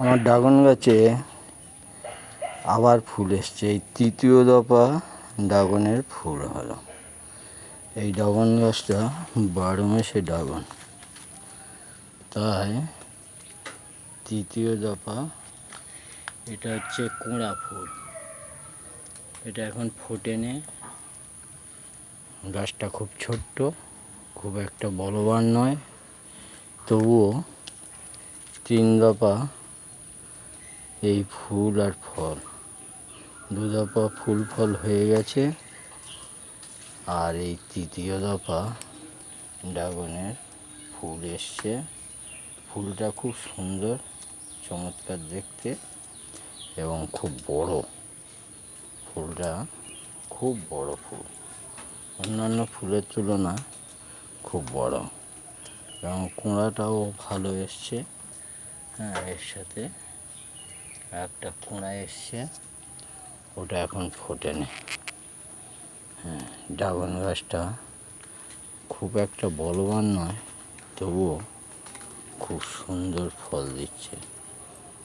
আমার ড্রাগন গাছে আবার ফুল এসছে। এই তৃতীয় দফা ড্রাগনের ফুল হলো। এই ড্রাগন গাছটা বারো মাসে ড্রাগন। তাই তৃতীয় দফা, এটা হচ্ছে কোঁড়া ফুল। এটা এখন ফোটেনি গাছটা খুব ছোট্ট, খুব একটা বলবান নয়। তবুও তিন দফা এই ফুল আর ফল। দু দফা ফুল ফল হয়ে গেছে। আর এই তৃতীয় দফা ড্রাগনের ফুল এসছে। ফুলটা খুব সুন্দর, চমৎকার দেখতে এবং খুব বড়। ফুলটা খুব বড় ফুল। অন্যান্য ফুলের তুলনা খুব বড় এবং কুঁড়াটাও ভালো এসছে। হ্যাঁ এর সাথে একটা কোনায় এসছে, ওটা এখন ফোটেনি। হ্যাঁ ড্রাগন গাছটা খুব একটা বলবান নয়, তবুও খুব সুন্দর ফল দিচ্ছে।